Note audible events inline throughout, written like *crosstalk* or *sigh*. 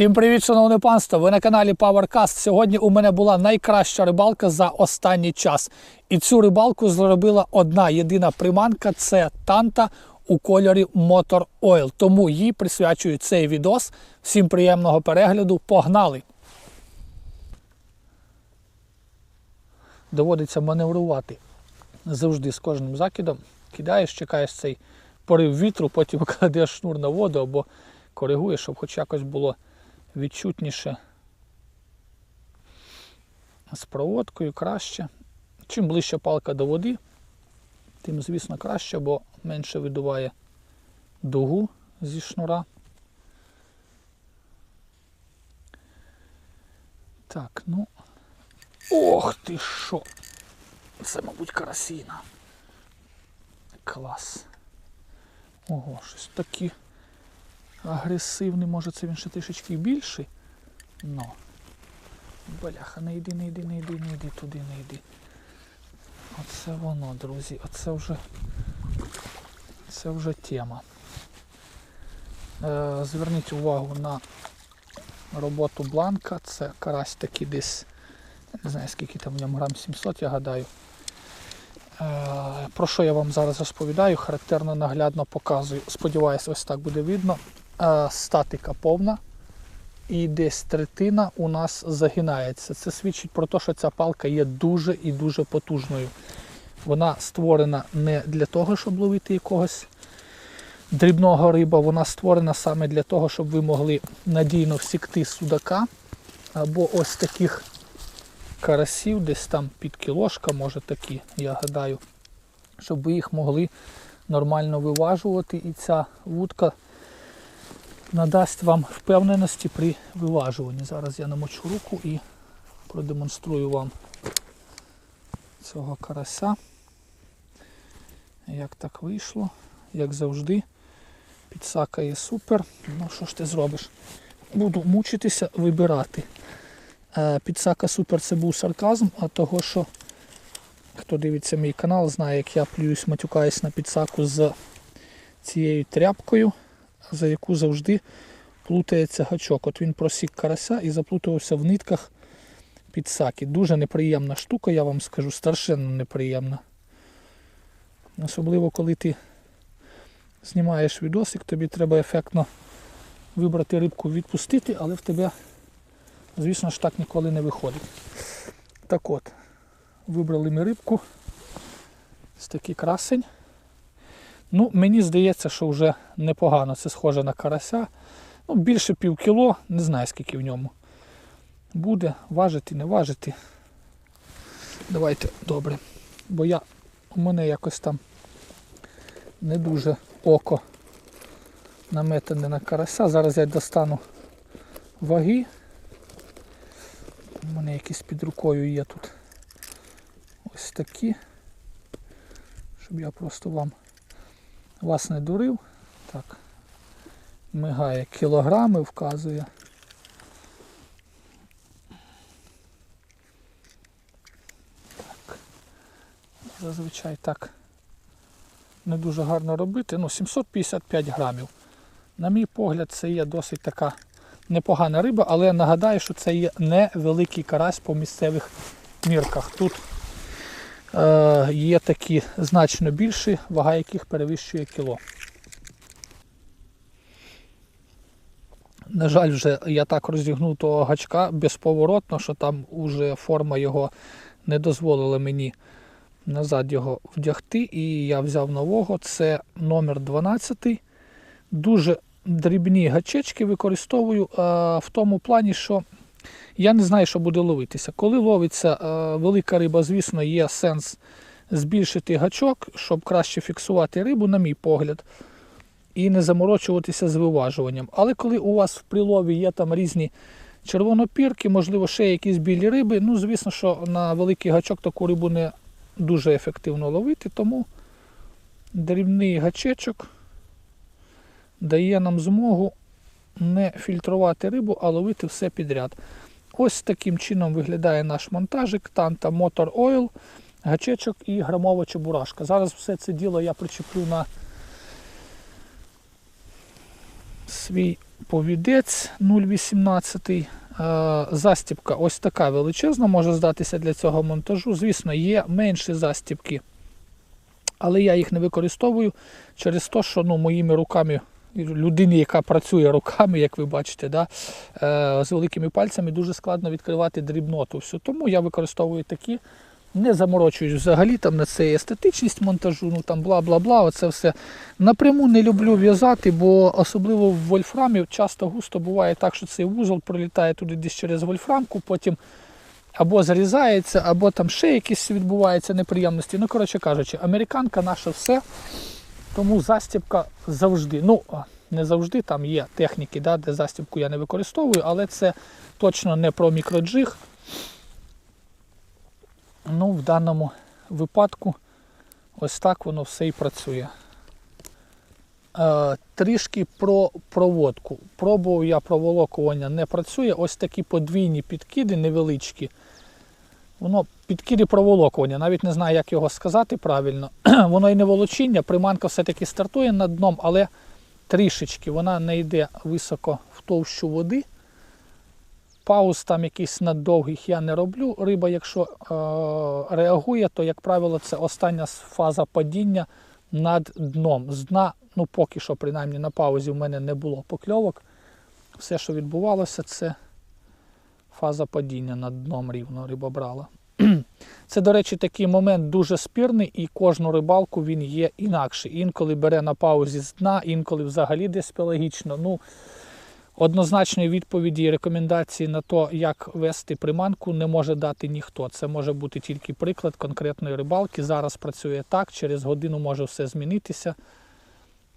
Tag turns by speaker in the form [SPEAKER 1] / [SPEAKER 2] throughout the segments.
[SPEAKER 1] Всім привіт, шановне панство! Ви на каналі PowerCast. Сьогодні у мене була найкраща рибалка за останній час. І цю рибалку зробила одна єдина приманка це танта у кольорі Motor Oil. Тому їй присвячую цей відос. Всім приємного перегляду. Погнали! Доводиться маневрувати завжди з кожним закидом. Кидаєш, чекаєш цей порив вітру, потім *laughs* кладеш шнур на воду або коригуєш, щоб хоч якось було відчутніше з проводкою краще. Чим ближче палка до води, тим, звісно, краще, бо менше видуває дугу зі шнура. Так, ну. Ох ти що! Це, мабуть, карасіна. Клас. Ого, щось такі агресивний, може це він ще трішечки більший. Ну. Бляха, не йди, не йди, не йди, не йди туди, не йди. Оце воно, друзі, оце вже це вже тема. Е, зверніть увагу на роботу бланка. Це карась такий десь, не знаю скільки там в ньому грам 700, я гадаю. Е, Про що я вам зараз розповідаю, характерно наглядно показую. Сподіваюсь, ось так буде видно. Статика повна і десь третина у нас загинається. Це свідчить про те, що ця палка є дуже і дуже потужною. Вона створена не для того, щоб ловити якогось дрібного риба, вона створена саме для того, щоб ви могли надійно всікти судака або ось таких карасів, десь там під кілошка, може такі, я гадаю, щоб ви їх могли нормально виважувати. І ця вудка надасть вам впевненості при виважуванні. Зараз я намочу руку і продемонструю вам цього карася. Як так вийшло, як завжди. Підсака є супер. Ну що ж ти зробиш? Буду мучитися вибирати. Е, Підсака супер це був сарказм, а того, що хто дивиться мій канал, знає, як я плююсь, матюкаюсь на підсаку з цією тряпкою, за яку завжди плутається гачок. От він просік карася і заплутався в нитках підсаки. Дуже неприємна штука, я вам скажу, страшенно неприємна. Особливо, коли ти знімаєш відосик, тобі треба ефектно вибрати рибку, відпустити, але в тебе, звісно ж, так ніколи не виходить. Так от, вибрали ми рибку. Ось такий красень. Ну, мені здається, що вже непогано. Це схоже на карася. Ну, більше пів кіло, не знаю скільки в ньому. Буде важити, не важити. Давайте добре. Бо я у мене якось там не дуже око наметане на карася. Зараз я достану ваги. У мене якісь під рукою є тут ось такі. Щоб я просто вам вас не дурив. Так. Мигає кілограми, вказує. Так. Зазвичай так не дуже гарно робити. Ну, 755 грамів. На мій погляд, це є досить така непогана риба, але я нагадаю, що це є невеликий карась по місцевих мірках. Тут є такі значно більші, вага яких перевищує кіло. На жаль, вже я так розігнув того гачка безповоротно, що там вже форма його не дозволила мені назад його вдягти. І я взяв нового. Це номер 12. Дуже дрібні гачечки використовую в тому плані, що я не знаю, що буде ловитися. Коли ловиться велика риба, звісно, є сенс збільшити гачок, щоб краще фіксувати рибу, на мій погляд і не заморочуватися з виважуванням. Але коли у вас в прилові є там різні червонопірки, можливо, ще якісь білі риби, ну, звісно, що на великий гачок таку рибу не дуже ефективно ловити, тому дрібний гачечок дає нам змогу не фільтрувати рибу, а ловити все підряд. Ось таким чином виглядає наш монтажик, танта Motor Oil, гачечок і грамова чебурашка. Зараз все це діло я причеплю на свій повідець 0,18. Е, Застібка ось така величезна, може здатися для цього монтажу. Звісно, є менші застібки, але я їх не використовую через те, що ну, моїми руками, людині, яка працює руками, як ви бачите, да, е, з великими пальцями дуже складно відкривати дрібноту. всю. Тому я використовую такі. Не заморочуюсь взагалі там на це естетичність монтажу, ну там бла-бла-бла, оце все. Напряму не люблю в'язати, бо особливо в вольфрамі часто густо буває так, що цей вузол пролітає туди десь через вольфрамку, потім або зарізається, або там ще якісь відбуваються неприємності. Ну, коротше кажучи, американка наша все, тому застібка завжди. Ну, не завжди, там є техніки, да, де застібку я не використовую, але це точно не про мікроджиг. Ну, в даному випадку ось так воно все і працює. Е, трішки про проводку. Пробував я проволокування не працює. Ось такі подвійні підкиди невеличкі. Воно підкиди проволокування, навіть не знаю, як його сказати правильно. *clears throat* Воно і не волочіння, приманка все-таки стартує над дном, але трішечки вона не йде високо в товщу води. Пауз там якісь надовгих я не роблю. Риба, якщо е, реагує, то, як правило, це остання фаза падіння над дном. З дна, ну поки що, принаймні на паузі в мене не було покльовок. Все, що відбувалося, це фаза падіння над дном рівно риба брала. *clears throat* Це, до речі, такий момент дуже спірний, і кожну рибалку він є інакший. Інколи бере на паузі з дна, інколи взагалі десь пелагічно. Ну, Однозначної відповіді і рекомендації на те, як вести приманку, не може дати ніхто. Це може бути тільки приклад конкретної рибалки. Зараз працює так, через годину може все змінитися.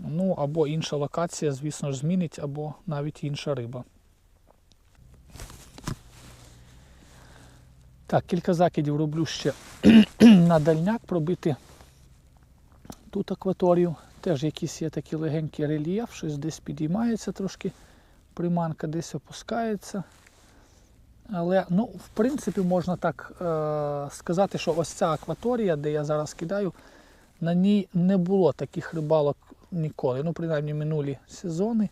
[SPEAKER 1] Ну, або інша локація, звісно ж, змінить, або навіть інша риба. Так, кілька закидів роблю ще *clears throat* на дальняк пробити тут акваторію. Теж якийсь є такий легенький рельєф, щось десь підіймається трошки приманка десь опускається. Але, ну, в принципі, можна так е, сказати, що ось ця акваторія, де я зараз кидаю, на ній не було таких рибалок ніколи. Ну, принаймні минулі сезони.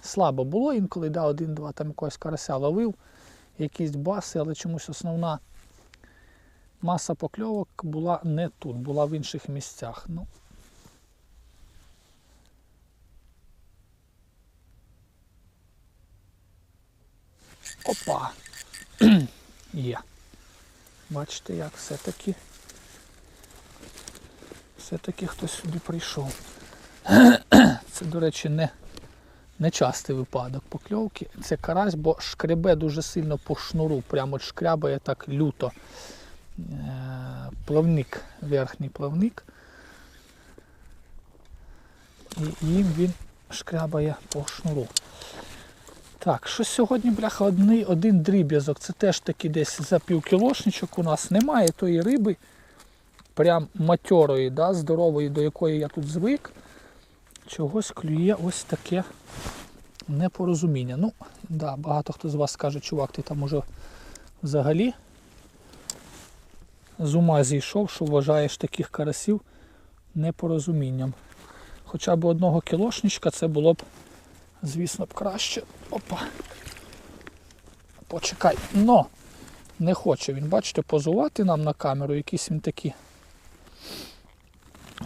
[SPEAKER 1] Слабо було інколи, да, один-два там якогось карася ловив, якісь баси, але чомусь основна маса покльовок була не тут, була в інших місцях. Ну, Опа! *clears throat* Є. Бачите, як все-таки все-таки хтось сюди прийшов. *clears throat* Це, до речі, не частий випадок покльовки. Це карась, бо шкребе дуже сильно по шнуру, прямо шкрябає так люто. Е, плавник, верхній плавник. І їм він шкрябає по шнуру. Так, що сьогодні, бляха, один, один дріб'язок. Це теж таки десь за півкілошничок у нас немає тої риби. Прям матьорої, да, здорової, до якої я тут звик. Чогось клює ось таке непорозуміння. Ну, да, багато хто з вас скаже, чувак, ти там уже взагалі з ума зійшов, що вважаєш таких карасів непорозумінням. Хоча б одного кілошничка це було б звісно б краще. Опа. Почекай. Но не хоче він, бачите, позувати нам на камеру. Якийсь він такий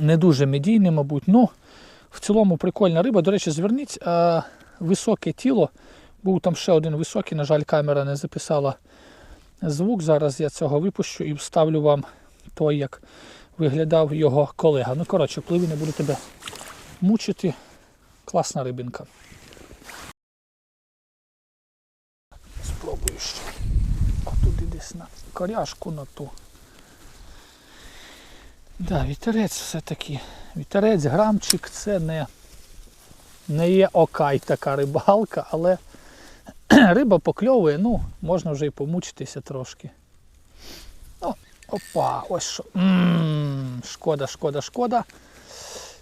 [SPEAKER 1] не дуже медійний, мабуть. Ну, в цілому прикольна риба. До речі, зверніть а, високе тіло. Був там ще один високий, на жаль, камера не записала звук. Зараз я цього випущу і вставлю вам той, як виглядав його колега. Ну, коротше, пливи, не буду тебе мучити. Класна рибинка. Спробую ще. Туди десь на коряшку на ту. Да, вітерець все-таки. Вітерець, грамчик це не не є окай така рибалка, але *clears throat* риба покльовує, ну, можна вже і помучитися трошки. О, опа, ось що. М -м -м, шкода, шкода, шкода.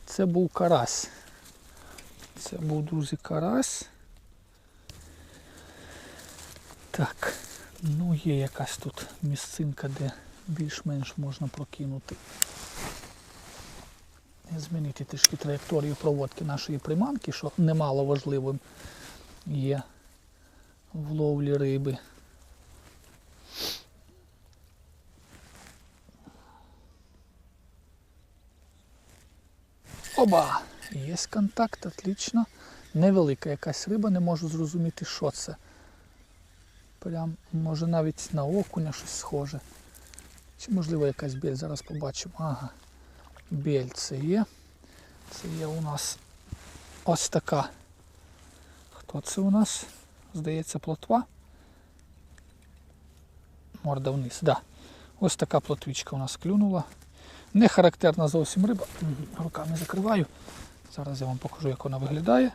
[SPEAKER 1] Це був карась. Це був друзі карась. Так, ну є якась тут місцинка, де більш-менш можна прокинути. Змінити трішки траєкторію проводки нашої приманки, що немало важливим. є в ловлі риби. Оба! Є контакт, отлично. Невелика якась риба, не можу зрозуміти, що це. Прям, може навіть на окуня щось схоже. Чи можливо якась біль, зараз побачимо. Ага. Біль це є. Це є у нас ось така. Хто це у нас? Здається, плотва. Морда вниз, так. Да. Ось така плотвічка у нас клюнула. Не характерна зовсім риба. Руками закриваю. Зараз я вам покажу, як вона виглядає.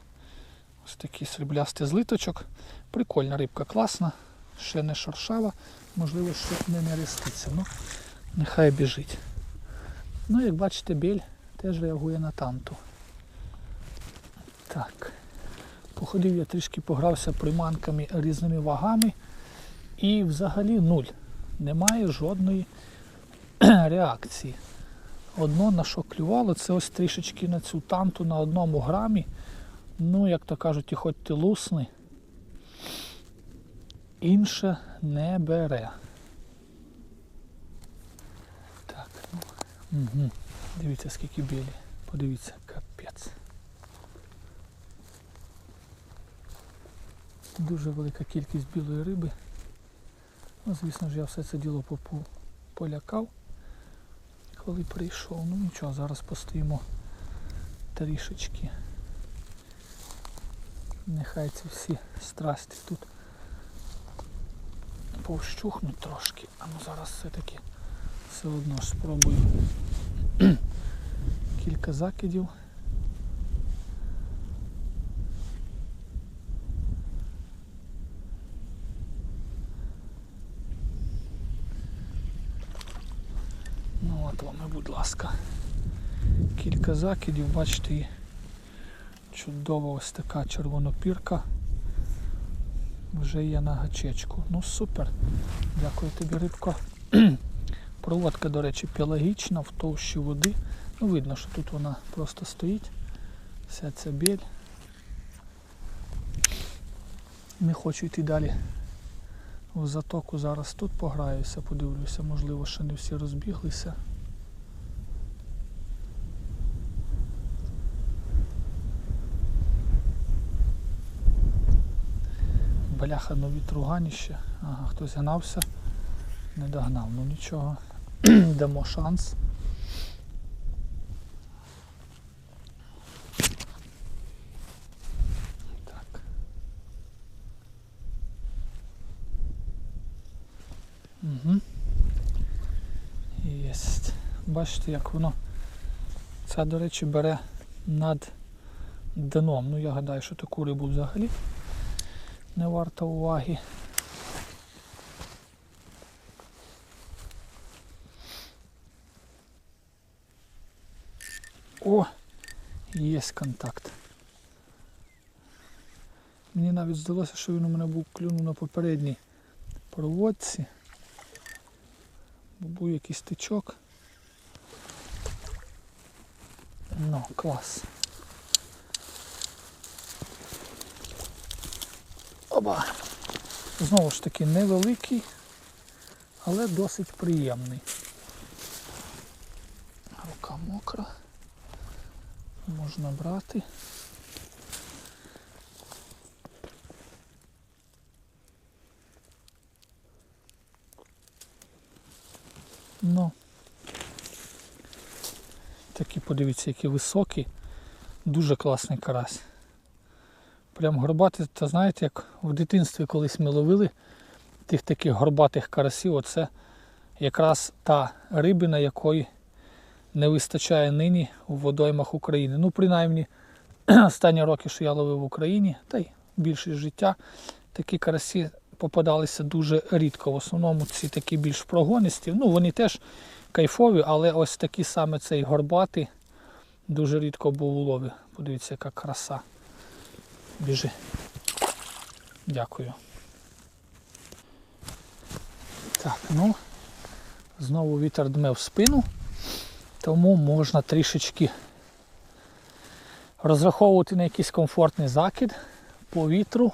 [SPEAKER 1] Ось такий сріблястий злиточок. Прикольна рибка, класна, ще не шершава, можливо, ще не нереститься. Ну, нехай біжить. Ну, як бачите, біль теж реагує на танту. Так. Походив я трішки погрався приманками різними вагами. І взагалі нуль. Немає жодної *clears throat* реакції. Одно на що клювало, це ось трішечки на цю танту на одному грамі. Ну, як то кажуть, і хоч ти лусний, інше не бере. Так, ну. Угу. Дивіться, скільки білі. Подивіться, Дуже велика кількість білої риби. Ну, звісно ж, я все це діло попу полякав, коли прийшов. Ну нічого, зараз постоїмо трішечки. Нехай ці всі страсті тут повщухнуть трошки. А ну зараз все-таки все одно ж спробую *clears throat* кілька закидів. Ну от вам, і, будь ласка, кілька закидів, бачите, і чудова ось така червонопірка. Вже є на гачечку. Ну супер. Дякую тобі, рибко. *clears throat* Проводка, до речі, пелагічна в товщі води. Ну, видно, що тут вона просто стоїть. Вся ця біль. Не хочу йти далі в затоку. Зараз тут пограюся, подивлюся, можливо, ще не всі розбіглися. Бляха, ну вітруганіще. Ага, хтось гнався, не догнав. Ну нічого. *clears throat* Дамо шанс. Так. Угу. Єсть. Бачите, як воно. Це, до речі, бере над дном. Ну я гадаю, що таку рибу взагалі не варто уваги. О, є контакт. Мені навіть здалося, що він у мене був клюнув на попередній проводці. Бо був якийсь тичок. Ну, клас. Оба. Знову ж таки невеликий, але досить приємний. Рука мокра. Можна брати. Ну. Такі, подивіться, які високі. Дуже класний карась. Прям горбатий, та знаєте, як в дитинстві колись ми ловили тих таких горбатих карасів, оце якраз та рибина, якої не вистачає нині у водоймах України. Ну, принаймні, *clears throat* останні роки, що я ловив в Україні, та й більшість життя, такі карасі попадалися дуже рідко. В основному ці такі більш прогонисті. Ну, вони теж кайфові, але ось такі саме цей горбатий дуже рідко був у лові. Подивіться, яка краса. Біжи. Дякую. Так, ну, знову вітер дме в спину, тому можна трішечки розраховувати на якийсь комфортний закид. по вітру.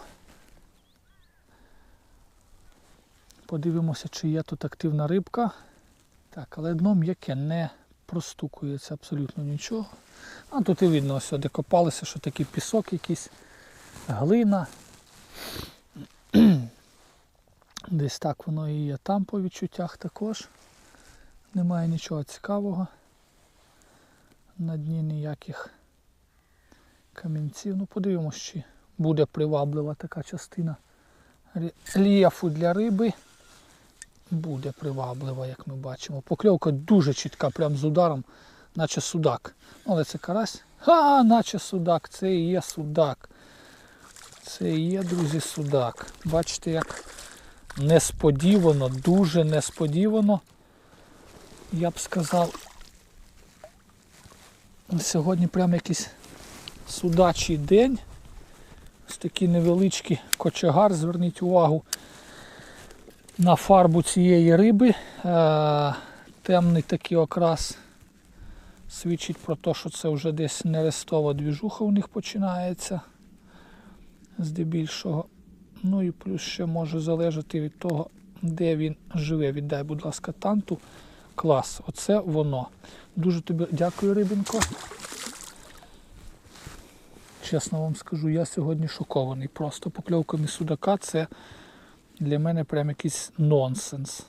[SPEAKER 1] Подивимося, чи є тут активна рибка. Так, але дно м'яке не простукується абсолютно нічого. А тут і видно, ось де копалися, що такий пісок якийсь, глина. *clears throat* Десь так воно і є там по відчуттях також. Немає нічого цікавого. На дні ніяких камінців. Ну, подивимось, чи буде приваблива така частина рельєфу для риби. Буде приваблива, як ми бачимо. Покльовка дуже чітка, прям з ударом, наче судак. Ну, Але це карась. Ха, наче судак, це і є судак. Це і є, друзі, судак. Бачите, як несподівано, дуже несподівано, я б сказав, сьогодні прям якийсь судачий день. Ось такий невеличкий кочегар, зверніть увагу на фарбу цієї риби. Е, темний такий окрас свідчить про те, що це вже десь нерестова двіжуха у них починається здебільшого. Ну і плюс ще може залежати від того, де він живе. Віддай, будь ласка, танту. Клас. Оце воно. Дуже тобі дякую, рибинко. Чесно вам скажу, я сьогодні шокований. Просто покльовками судака це для мене прям якийсь нонсенс.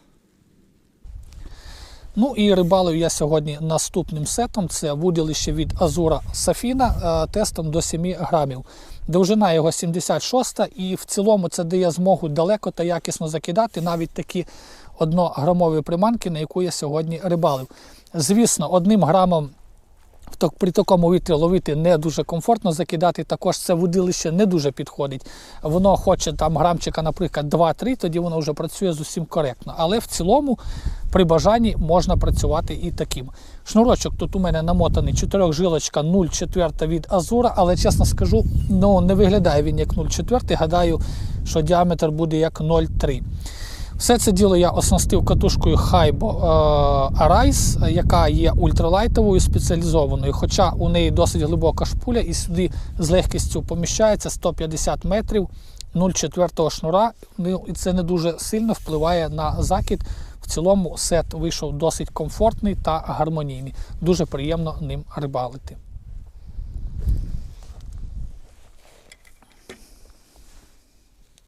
[SPEAKER 1] Ну і рибалив я сьогодні наступним сетом. Це вудилище від Азура Сафіна е, тестом до 7 грамів. Довжина його 76 і в цілому це дає змогу далеко та якісно закидати навіть такі однограмові приманки, на яку я сьогодні рибалив. Звісно, одним грамом при такому вітрі ловити не дуже комфортно закидати. Також це вудилище не дуже підходить. Воно хоче там грамчика, наприклад, 2-3, тоді воно вже працює зовсім коректно. Але в цілому при бажанні можна працювати і таким. Шнурочок тут у мене намотаний 4 жилочка 0,4 від Азура, але чесно скажу, ну не виглядає він як 0,4. Гадаю, що діаметр буде як 0,3. Все це діло я оснастив катушкою Хайбо Arise, яка є ультралайтовою спеціалізованою, хоча у неї досить глибока шпуля і сюди з легкістю поміщається 150 метрів 0,4 шнура. Ну, І це не дуже сильно впливає на закид. В цілому сет вийшов досить комфортний та гармонійний. Дуже приємно ним рибалити.